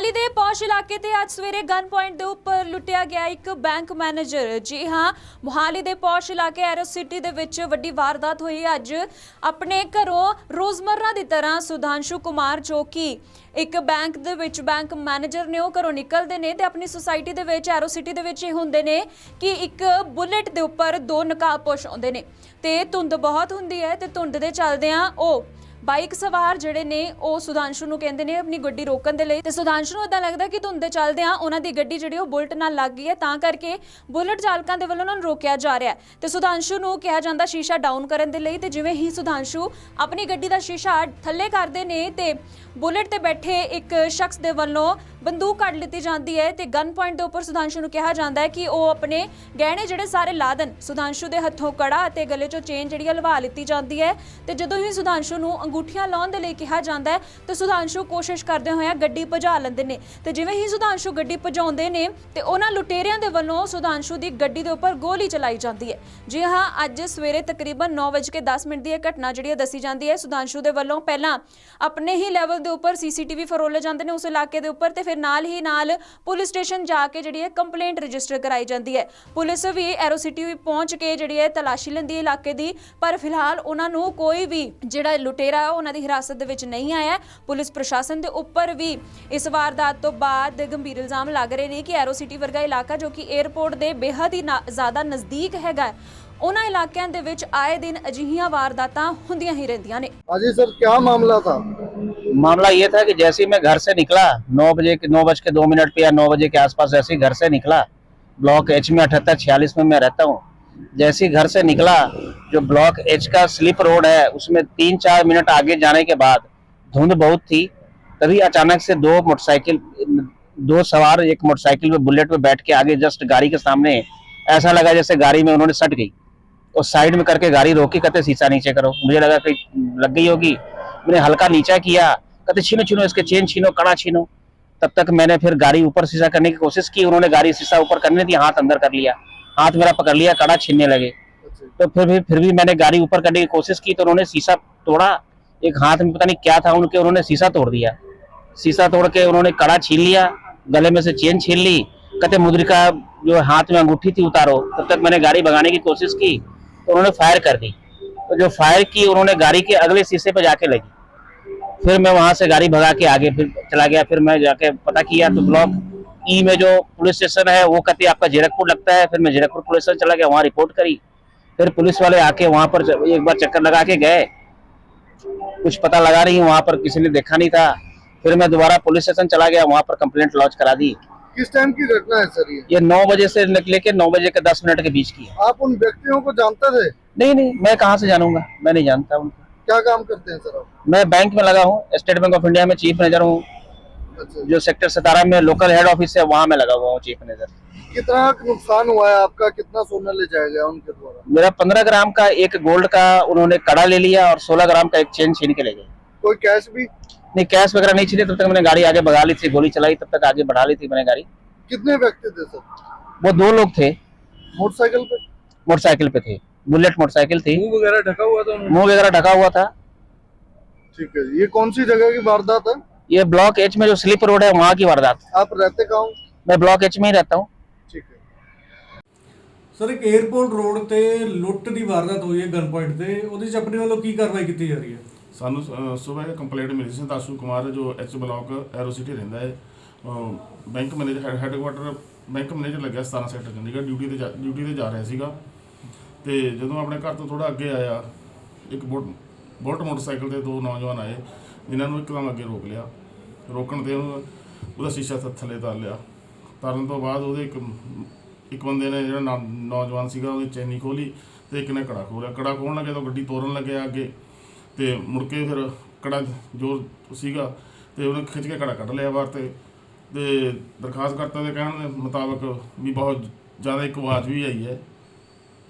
ਮੋਹਾਲੀ ਦੇ ਪੌਸ਼ ਇਲਾਕੇ ਤੇ ਅੱਜ ਸਵੇਰੇ ਗਨ ਪੁਆਇੰਟ ਦੇ ਉੱਪਰ ਲੁੱਟਿਆ ਗਿਆ ਇੱਕ ਬੈਂਕ ਮੈਨੇਜਰ। ਜੀ ਹਾਂ, ਮੋਹਾਲੀ ਦੇ ਪੌਸ਼ ਇਲਾਕੇ ਐਰੋ ਸਿਟੀ ਦੇ ਵਿੱਚ ਵੱਡੀ ਵਾਰਦਾਤ ਹੋਈ। ਅੱਜ ਆਪਣੇ ਘਰੋਂ ਰੋਜ਼ਮਰਰਾ ਦੀ ਤਰ੍ਹਾਂ ਸੁਧਾਂਸ਼ੂ ਕੁਮਾਰ ਜੋ ਕਿ ਇੱਕ ਬੈਂਕ ਦੇ ਵਿੱਚ ਬੈਂਕ ਮੈਨੇਜਰ ਨੇ, ਉਹ ਘਰੋਂ ਨਿਕਲਦੇ ਨੇ ਤੇ ਆਪਣੀ ਸੁਸਾਇਟੀ ਦੇ ਵਿੱਚ, ਐਰੋ ਸਿਟੀ ਦੇ ਵਿੱਚ ਇਹ ਹੁੰਦੇ ਨੇ ਕਿ ਇੱਕ ਬੁਲੇਟ ਦੇ ਉੱਪਰ ਦੋ ਨਕਾਬਪੋਸ਼ ਆਉਂਦੇ ਨੇ। ਤੇ ਧੁੰਦ ਬਹੁਤ ਹੁੰਦੀ ਹੈ ਤੇ ਧੁੰਦ ਦੇ ਚੱਲਦਿਆਂ ਉਹ ਬਾਈਕ ਸਵਾਰ ਜਿਹੜੇ ਨੇ, ਉਹ ਸੁਧਾਂਸ਼ੂ ਨੂੰ ਕਹਿੰਦੇ ਨੇ ਆਪਣੀ ਗੱਡੀ ਰੋਕਣ ਦੇ ਲਈ। ਤੇ ਸੁਧਾਂਸ਼ੂ ਨੂੰ ਇਦਾਂ ਲੱਗਦਾ ਕਿ ਧੁੰਦ ਦੇ ਚੱਲਦਿਆਂ ਉਹਨਾਂ ਦੀ ਗੱਡੀ ਜਿਹੜੀ ਉਹ ਬੁਲਟ ਨਾਲ ਲੱਗ ਗਈ ਹੈ। ਤਾਂ ਕਰਕੇ ਬੁਲਟ ਚਾਲਕਾਂ ਦੇ ਵੱਲੋਂ ਉਹਨਾਂ ਨੂੰ ਰੋਕਿਆ ਜਾ ਰਿਹਾ ਹੈ। ਤੇ ਸੁਧਾਂਸ਼ੂ ਨੂੰ ਕਿਹਾ ਜਾਂਦਾ ਸ਼ੀਸ਼ਾ ਡਾਊਨ ਕਰਨ ਦੇ ਲਈ ਤੇ ਜਿਵੇਂ ਹੀ ਸੁਧਾਂਸ਼ੂ ਆਪਣੀ ਗੱਡੀ ਦਾ ਸ਼ੀਸ਼ਾ ਥੱਲੇ ਕਰਦੇ ਨੇ ਤੇ ਬੁਲਟ ਤੇ ਬੈਠੇ ਇੱਕ ਸ਼ਖਸ ਦੇ ਵੱਲੋਂ ਬੰਦੂਕ ਕੱਢ ਲਿੱਤੀ ਜਾਂਦੀ ਹੈ ਤੇ ਗਨ ਪੁਆਇੰਟ ਦੇ ਉੱਪਰ ਸੁਧਾਂਸ਼ੂ ਨੂੰ ਕਿਹਾ ਜਾਂਦਾ ਹੈ ਕਿ ਉਹ ਆਪਣੇ ਗਹਿਣੇ ਜਿਹੜੇ ਸਾਰੇ ਲਾ ਦੇਣ। ਸੁਧਾਂਸ਼ੂ ਦੇ ਹੱਥੋਂ ਕੜਾ ਅਤੇ ਗਲੇ 'ਚੋਂ ਚੇਨ ਜਿਹੜੀ ਹੈ ਲਵਾ ਲਿੱਤੀ ਜਾਂਦੀ ਹੈ। ਤੇ ਜਦੋਂ ਹੀ ਸੁਧਾਂਸ਼ੂ ਨੂੰ ਅੰਗੂਠੀਆਂ ਲਾਉਣ ਦੇ ਲਈ ਕਿਹਾ ਜਾਂਦਾ ਹੈ। ਤੇ ਸੁਧਾਂਸ਼ੂ ਕੋਸ਼ਿਸ਼ ਕਰਦੇ ਹੋਇਆ ਗੱਡੀ ਭਜਾ ਲੈਂਦੇ ਨੇ। ਤੇ ਜਿਵੇਂ ਹੀ ਸੁਧਾਂਸ਼ੂ ਗੱਡੀ ਭਜਾਉਂਦੇ ਨੇ, ਤੇ ਉਹਨਾਂ ਲੁਟੇਰਿਆਂ ਦੇ ਵੱਲੋਂ ਸੁਧਾਂਸ਼ੂ ਦੀ ਗੱਡੀ ਦੇ ਉੱਪਰ ਗੋਲੀ ਚਲਾਈ ਜਾਂਦੀ ਹੈ। ਜੀ ਹਾਂ, ਅੱਜ ਸਵੇਰੇ ਤਕਰੀਬਨ 9:10 ਮਿੰਟ ਦੀ ਇਹ ਘਟਨਾ ਜਿਹੜੀ ਦੱਸੀ ਜਾਂਦੀ ਹੈ। ਸੁਧਾਂਸ਼ੂ ਦੇ ਵੱਲੋਂ ਪਹਿਲਾਂ ਆਪਣੇ ਹੀ ਲੈਵਲ ਦੇ ਉੱਪਰ ਸੀਸੀਟੀਵੀ ਫਰੋਲੇ ਜਾਂਦੇ ਨੇ ਉਸ ਇਲਾਕੇ ਦੇ ਉੱਪਰ ਤੇ ਫਿਰ ਨਾਲ ਹੀ ਨਾਲ ਪੁਲਿਸ ਸਟੇਸ਼ਨ ਜਾ ਕੇ ਜਿਹੜੀ ਹੈ ਕੰਪਲੇਂਟ ਰਜਿਸਟਰ ਕਰਾਈ ਜਾਂਦੀ ਹੈ। ਪੁਲਿਸ ਵੀ ਐਰੋ ਸਿਟੀ ਪਹੁੰਚ ਕੇ ਜਿਹੜੀ ਹੈ ਤਲਾਸ਼ੀ ਲੈਂਦੀ ਹੈ ਇਲਾਕੇ ਦੀ। ਪਰ ਫਿਲਹਾਲ ਉਹਨਾਂ ਨੂੰ ਕੋਈ ਵੀ ਜਿਹੜਾ ਲੁਟੇਰਾ ਜਿਹੜਾ ਉਹਨਾਂ ਦੀ ਹਿਰਾਸਤ ਦੇ ਵਿੱਚ ਨਹੀਂ ਆਇਆ ਪੁਲਿਸ ਪ੍ਰਸ਼ਾਸਨ ਦੇ ਉੱਪਰ ਵੀ ਇਸ ਵਾਰਦਾਤ ਤੋਂ ਬਾਅਦ ਗੰਭੀਰ ਇਲਜ਼ਾਮ ਲੱਗ ਰਹੇ ਨੇ ਕਿ ਐਰੋ ਸਿਟੀ ਵਰਗਾ ਇਲਾਕਾ ਜੋ ਕਿ 에ਅਰਪੋਰਟ ਦੇ ਬੇਹੱਦ ਹੀ ਜ਼ਿਆਦਾ ਨਜ਼ਦੀਕ ਹੈਗਾ ਉਹਨਾਂ ਇਲਾਕਿਆਂ ਦੇ ਵਿੱਚ ਆਏ ਦਿਨ ਅਜਿਹੀਆਂ ਵਾਰਦਾਤਾਂ ਹੁੰਦੀਆਂ ਹੀ ਰਹਿੰਦੀਆਂ ਨੇ। ਅਜੀ ਸਰ ਕੀ ਮਾਮਲਾ ਥਾ? मामला ये था कि जैसे ही मैं घर से निकला नौ बजे नौ बज के दो मिनट पे या नौ बजे के आसपास जैसे ही घर से निकला ब्लॉक एच में अठहत्तर छियालीस में मैं जैसे घर से निकला, जो ब्लॉक एच का स्लिप रोड है, उसमें तीन चार मिनट आगे जाने के बाद धुंध बहुत थी। तभी अचानक से दो मोटरसाइकिल, दो सवार एक मोटरसाइकिल पे बुलेट पे बैठ के आगे जस्ट गाड़ी के सामने ऐसा लगा जैसे गाड़ी में उन्होंने सट गई। और साइड में करके गाड़ी रोकी, कहते, शीशा नीचे करो। मुझे लगा कहीं लग गई होगी। मैंने हल्का नीचा किया, कहते, छीनो छीनो, इसके चेन छीनो, कड़ा छीनो। तब तक मैंने फिर गाड़ी ऊपर शीशा करने की कोशिश की। उन्होंने गाड़ी शीशा ऊपर करने दी, हाथ अंदर कर लिया। हाथ मेरा पकड़ लिया कड़ा छीनने लगे। अच्छा। तो फिर भी फिर भी मैंने गाड़ी ऊपर करने की कोशिश की तो उन्होंने शीशा तोड़ा। एक हाथ में पता नहीं क्या था उनके उन्होंने शीशा तोड़ दिया। शीशा तोड़ के उन्होंने कड़ा छीन लिया गले में से चेन छीन ली। कहते मुद्रिका जो हाथ में अंगूठी थी उतारो। तब तक मैंने गाड़ी भगाने की कोशिश की तो उन्होंने फायर कर दी। तो जो फायर की उन्होंने गाड़ी के अगले शीशे पे जाके लगी। फिर मैं वहाँ से गाड़ी भगा के आगे फिर चला गया। फिर मैं जाके पता किया तो ब्लॉक ई में जो पुलिस स्टेशन है वो कहते आपका जीरकपुर लगता है। फिर मैं जीरकपुर पुलिस स्टेशन चला गया वहाँ रिपोर्ट करी। फिर पुलिस वाले आके वहाँ पर एक बार चक्कर लगा के गए। कुछ पता लगा नहीं वहाँ पर किसी ने देखा नहीं था। फिर मैं दोबारा पुलिस स्टेशन चला गया वहाँ पर कंप्लेंट लॉन्च करा दी। किस टाइम की घटना है सर ये? ये नौ बजे से लेके नौ बजे के दस मिनट के बीच की है। आप उन व्यक्तियों को जानते थे? नहीं नहीं मैं कहाँ से जानूँगा? मैं नहीं जानता उनको। क्या काम करते हैं सर आप? मैं बैंक में लगा हूँ स्टेट बैंक ऑफ़ इंडिया में चीफ मैनेजर हूँ। अच्छा जो सेक्टर सतारा में लोकल हेड ऑफ़िस है वहाँ मैं लगा हुआ हूँ चीफ मैनेजर कितना नुकसान हुआ है आपका? कितना सोना ले जाया गया उनके द्वारा? मेरा पंद्रह ग्राम का एक गोल्ड का उन्होंने कड़ा ले लिया और सोलह ग्राम का एक चेन छीन के ले गए। कोई कैश भी? नहीं कैश वगैरह नहीं छीने तब तक मैंने गाड़ी आगे भगा ली थी गोली चलाई तब तक आगे बढ़ा ली थी मैंने गाड़ी। कितने व्यक्ति थे सर? वो दो लोग थे। मोटरसाइकिल पे? मोटरसाइकिल पे थे। बुलेट मोटरसाइकिल थी। मुँह वगैरह ढका हुआ था मुँह वगैरह ढका हुआ था। ठीक है ये कौन सी जगह की वारदात है? ये ब्लॉक एच में जो स्लिप रोड है वहाँ की वारदात। आप रहते कहा मैं ब्लॉक एच में ही रहता हूँ। ਠੀਕ ਹੈ ਸਰ ਇੱਕ 에어ਪੋਰਟ ਰੋਡ ਤੇ ਲੁੱਟ ਦੀ ਵਾਰਦਾਤ ਹੋਈ ਹੈ ਗਨ ਪੁਆਇੰਟ ਤੇ ਉਹਦੇ ਚ ਆਪਣੇ ਵੱਲੋਂ ਕੀ ਕਾਰਵਾਈ ਕੀਤੀ ਜਾ ਰਹੀ ਹੈ ਸਾਨੂੰ ਸਵੇਰ ਕੰਪਲੇਂਟ ਮਿਲੀ ਸੀ ਦਾਸੂ ਕੁਮਾਰ ਜੋ ਐਚ ਬਲਾਕ ਐਰੋ ਸਿਟੀ ਰਹਿੰਦਾ ਹੈ। ਅਹ bank manager headquarter bank manager ਲੱਗਿਆ 17 ਸੈਕਟਰ ਚੰਡੀਗੜ੍ਹ ਡਿਊਟੀ ਤੇ ਜਾ- ਡਿਊਟੀ ਤੇ ਜਾ ਰਿਹਾ ਸੀਗਾ। ਤੇ ਜਦੋਂ ਆਪਣੇ ਘਰ ਤੋਂ ਥੋੜਾ ਅੱਗੇ ਆਇਆ ਇੱਕ ਬੁਲਟ ਬੁਲਟ ਮੋਟਰਸਾਈਕਲ ਤੇ ਦੋ ਨੌਜਵਾਨ ਆਏ ਜਿਨ੍ਹਾਂ ਨੂੰ ਇੱਕਦਮ ਅੱਗੇ ਰੋਕ ਲਿਆ। ਰੋਕਣ ਤੇ ਉਹਨੂੰ ਉਹਦਾ ਸ਼ੀਸ਼ਾ ਥ- ਥੱਲੇ ਤਾਰ ਲਿਆ। ਤਾਰਨ ਤੋਂ ਬਾਅਦ ਉਹਦੇ ਇੱਕ ਇੱਕ ਬੰਦੇ ਨੇ ਜਿਹੜਾ ਨੌ- ਨੌਜਵਾਨ ਸੀਗਾ, ਉਹਦੀ ਚੈਨੀ ਖੋਲੀ ਤੇ ਇੱਕ ਨੇ ਕੜਾ ਖੋਲਿਆ। ਕੜਾ ਖੋਲਣ ਲੱਗੇ ਤਾਂ ਗੱਡੀ ਤੋਰਨ ਲੱਗਿਆ ਅੱਗੇ। ਤੇ ਮੁੜ ਕੇ ਫਿਰ ਕੜਾ ਜੋਰ ਸੀਗਾ ਤੇ ਉਹਨੇ ਖਿੱਚ ਕੇ ਕੜਾ ਕੱਢ ਲਿਆ ਬਾਹਰ ਤੇ। ਤੇ ਦਰਖਾਸਤ ਕਰਤਾ ਦੇ ਕਹਿਣ ਦੇ ਮੁਤਾਬਕ ਵੀ ਬਹੁਤ ਜ਼ਿਆਦਾ ਇੱਕ ਆਵਾਜ਼ ਵੀ ਆਈ ਹੈ।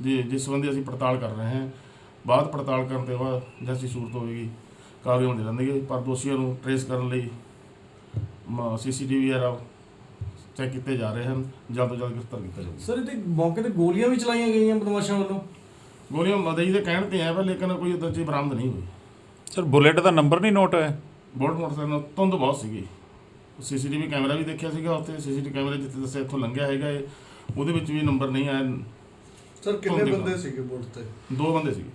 ਜੀ ਜਿਸ ਸੰਬੰਧੀ ਅਸੀਂ ਪੜਤਾਲ ਕਰ ਰਹੇ ਹਾਂ। ਬਾਅਦ ਪੜਤਾਲ ਕਰਨ ਤੋਂ ਬਾਅਦ ਜੈਸੀ ਸੂਰਤ ਹੋਵੇਗੀ। ਕਾਰਵਾਈ ਹੁੰਦੀ ਰਹਿੰਦੀ ਪਰ ਦੋਸ਼ੀਆਂ ਨੂੰ ਟਰੇਸ ਕਰਨ ਲਈ ਸੀਸੀਟੀਵੀ ਵਗੈਰਾ ਚੈੱਕ ਕੀਤੇ ਜਾ ਰਹੇ ਹਨ ਜਲਦ ਤੋਂ ਜਲਦ ਗ੍ਰਿਫਤਾਰ ਕੀਤਾ ਜਾਵੇਗਾ ਸਰ ਇਹਦੇ ਮੌਕੇ ਤੇ ਗੋਲੀਆਂ ਵੀ ਚਲਾਈਆਂ ਗਈਆਂ ਬਦਮਾਸ਼ਾਂ ਵੱਲੋਂ? ਗੋਲੀਆਂ ਮਦਈ ਦੇ ਕਹਿਣ ਤੇ ਆ ਪਰ ਲੇਕਿਨ ਕੋਈ ਉਦੋਂ ਚੀਜ਼ ਬਰਾਮਦ ਨਹੀਂ ਹੋਈ। ਸਰ ਬੁਲੇਟ ਦਾ ਨੰਬਰ ਨਹੀਂ ਨੋਟ ਹੋਇਆ? ਬੋਲਟ ਮੋਟਰਸਾਈਕਲ ਧੁੰਦ ਬਹੁਤ ਸੀਗੀ। ਸੀਸੀਟੀਵੀ ਕੈਮਰਾ ਵੀ ਦੇਖਿਆ ਸੀਗਾ ਉੱਥੇ ਸੀਸੀਟੀਵੀ ਕੈਮਰੇ ਜਿੱਥੇ ਦੱਸਿਆ ਇੱਥੋਂ ਲੰਘਿਆ ਹੈਗਾ ਇਹ ਉਹਦੇ ਵਿੱਚ ਵੀ ਨੰਬਰ ਨਹੀਂ ਆਇਆ। ਸਰ ਕਿੰਨੇ ਬੰਦੇ। ਸੀਗੇ ਬੋਟ ਤੇ? ਦੋ ਬੰਦੇ ਸੀਗੇ।